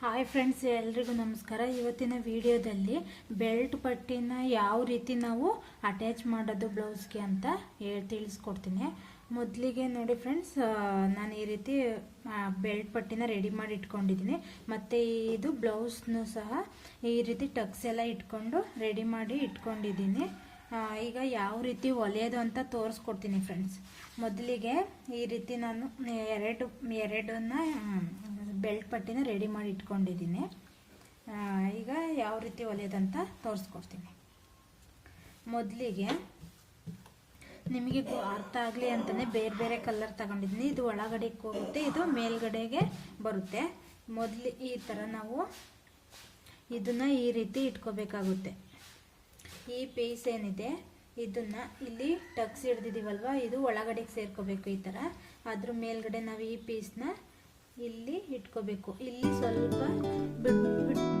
Hi friends ಎಲ್ರಿಗೂ ನಮಸ್ಕಾರ. ಇವತ್ತಿನ ವಿಡಿಯೋದಲ್ಲಿ ಬೆಲ್ಟ್ ಪಟ್ಟಿನ ಯಾವ ರೀತಿ ನಾವು ಅಟ್ಯಾಚ್ ಮಾಡೋದು ಬ್ಲೌಸ್ಗೆ ಅಂತ ಹೇಳಿ ತಿಳಿಸ್ಕೊಡ್ತೀನಿ. ಮೊದಲಿಗೆ ನೋಡಿ ಫ್ರೆಂಡ್ಸ್ ನಾನು ಈ ರೀತಿ ಬೆಲ್ಟ್ ಪಟ್ಟಿನ ರೆಡಿ ಮಾಡಿ ಇಟ್ಕೊಂಡಿದ್ದೀನಿ. ಮತ್ತು ಇದು ಬ್ಲೌಸ್ನು ಸಹ ಈ ರೀತಿ ಟಕ್ಸ್ ಎಲ್ಲ ಇಟ್ಕೊಂಡು ರೆಡಿ ಮಾಡಿ ಇಟ್ಕೊಂಡಿದ್ದೀನಿ. ಈಗ ಯಾವ ರೀತಿ ಒಲೆಯೋದು ಅಂತ ತೋರಿಸ್ಕೊಡ್ತೀನಿ ಫ್ರೆಂಡ್ಸ್ ಮೊದಲಿಗೆ ಈ ರೀತಿ ನಾನು ಎರಡು, ಎರಡನ್ನ ಬೆಲ್ಟ್ ಪಟ್ಟಿನ ರೆಡಿ ಮಾಡಿ ಇಟ್ಕೊಂಡಿದ್ದೀನಿ. ಈಗ ಯಾವ ರೀತಿ ಹೊಲಿಯೋದಂತ ತೋರಿಸ್ಕೊಡ್ತೀನಿ. ಮೊದಲಿಗೆ ನಿಮಗೆ ಅರ್ಥ ಆಗಲಿ ಅಂತಲೇ ಬೇರೆ ಬೇರೆ ಕಲರ್ ತಗೊಂಡಿದ್ದೀನಿ ಇದು ಒಳಗಡೆಗೆ ಹೋಗುತ್ತೆ, ಇದು ಮೇಲ್ಗಡೆಗೆ ಬರುತ್ತೆ. ಮೊದಲು ಈ ಥರ ನಾವು ಇದನ್ನು ಈ ರೀತಿ ಇಟ್ಕೋಬೇಕಾಗುತ್ತೆ. ಈ ಪೀಸ್ ಏನಿದೆ, ಇದನ್ನ ಇಲ್ಲಿ ಟಕ್ಸ್ ಹಿಡ್ದಿದ್ದೀವಲ್ವ ಇದು ಒಳಗಡೆಗೆ ಸೇರ್ಕೋಬೇಕು ಈ ಥರ ಅದ್ರ ಮೇಲ್ಗಡೆ ನಾವು ಈ ಪೀಸ್ನ ಇಲ್ಲಿ ಇಟ್ಕೋಬೇಕು. ಇಲ್ಲಿ ಸ್ವಲ್ಪ ಬಿಟ್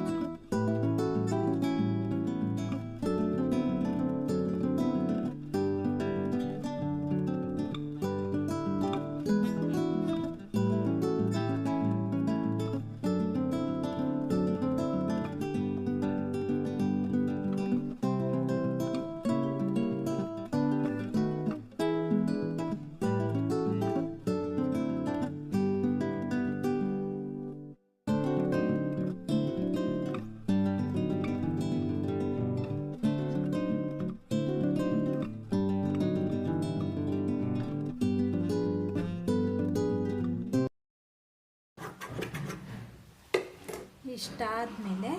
ಬಿಟ್ ಇಷ್ಟಾದಮೇಲೆ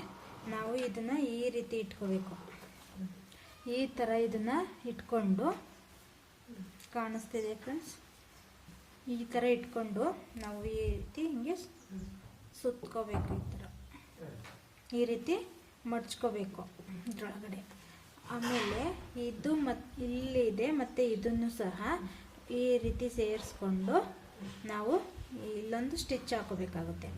ನಾವು ಇದನ್ನು ಈ ರೀತಿ ಇಟ್ಕೋಬೇಕು. ಈ ಥರ ಇದನ್ನು ಇಟ್ಕೊಂಡು ಕಾಣಿಸ್ತಿದೆ ಫ್ರೆಂಡ್ಸ್? ಈ ಥರ ಇಟ್ಕೊಂಡು ನಾವು ಈ ರೀತಿ ಹಿಂಗೆ ಸುತ್ಕೋಬೇಕು ಈ ಥರ ಈ ರೀತಿ ಮಡ್ಚ್ಕೋಬೇಕು ಇದ್ರೊಳಗಡೆ. ಆಮೇಲೆ ಇದು ಮತ್ತು ಇಲ್ಲಿದೆ ಮತ್ತು ಇದನ್ನು ಸಹ ಈ ರೀತಿ ಸೇರಿಸ್ಕೊಂಡು ನಾವು ಇಲ್ಲೊಂದು ಸ್ಟಿಚ್ ಹಾಕೋಬೇಕಾಗುತ್ತೆ.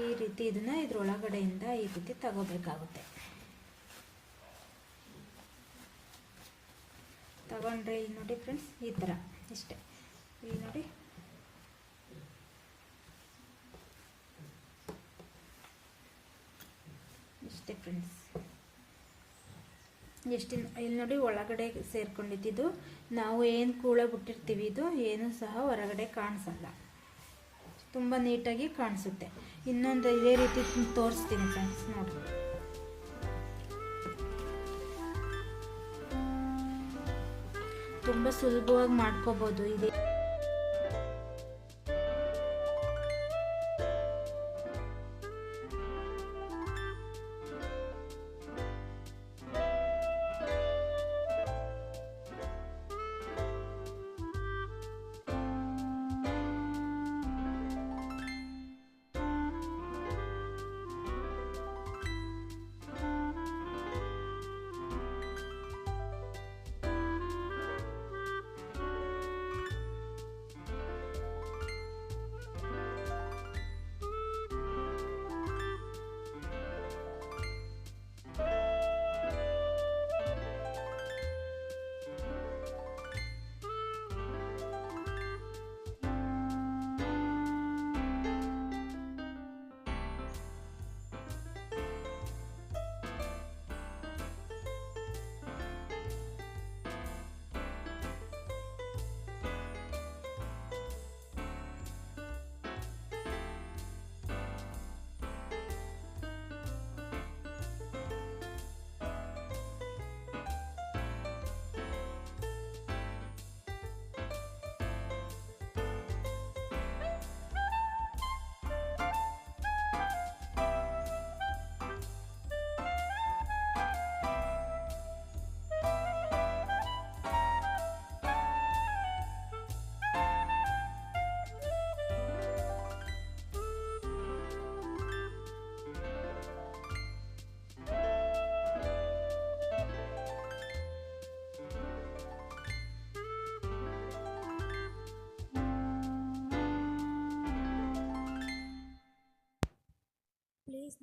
ಈ ರೀತಿ ಇದನ್ನ ಇದ್ರೊಳಗಡೆಯಿಂದ ಈ ರೀತಿ ತಗೋಬೇಕಾಗುತ್ತೆ. ತಗೊಂಡ್ರೆ ಇಲ್ಲಿ ನೋಡಿ ಫ್ರೆಂಡ್ಸ್ ಈ ಥರ ಇಷ್ಟೇ. ಇಲ್ಲಿ ನೋಡಿ. ಇಷ್ಟೇ ಫ್ರೆಂಡ್ಸ್ ಎಷ್ಟು ಇಲ್ಲಿ ನೋಡಿ ಒಳಗಡೆ ಸೇರ್ಕೊಂಡಿದ್ದು ನಾವು ಏನು ಕೂಳ ಬಿಟ್ಟಿರ್ತೀವಿ ಇದು, ಏನು ಸಹ ಹೊರಗಡೆ ಕಾಣಿಸಲ್ಲ. ತುಂಬ ನೀಟಾಗಿ ಕಾಣಿಸುತ್ತೆ. ಇನ್ನೊಂದು ಇದೇ ರೀತಿ ತೋರಿಸ್ತೀನಿ ಫ್ರೆಂಡ್ಸ್ ನೋಡಿ ತುಂಬ ಸುಲಭವಾಗಿ ಮಾಡ್ಕೋಬೋದು ಇದೆ.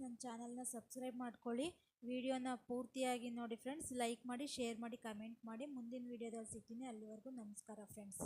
ನನ್ನ ಚಾನಲ್ನ ಸಬ್ಸ್ಕ್ರೈಬ್ ಮಾಡ್ಕೊಳ್ಳಿ. ವಿಡಿಯೋನ ಪೂರ್ತಿಯಾಗಿ ನೋಡಿ ಫ್ರೆಂಡ್ಸ್ ಲೈಕ್ ಮಾಡಿ ಶೇರ್ ಮಾಡಿ ಕಮೆಂಟ್ ಮಾಡಿ. ಮುಂದಿನ ವಿಡಿಯೋದಲ್ಲಿ ಸಿಗ್ತೀನಿ. ಅಲ್ಲಿವರೆಗೂ ನಮಸ್ಕಾರ ಫ್ರೆಂಡ್ಸ್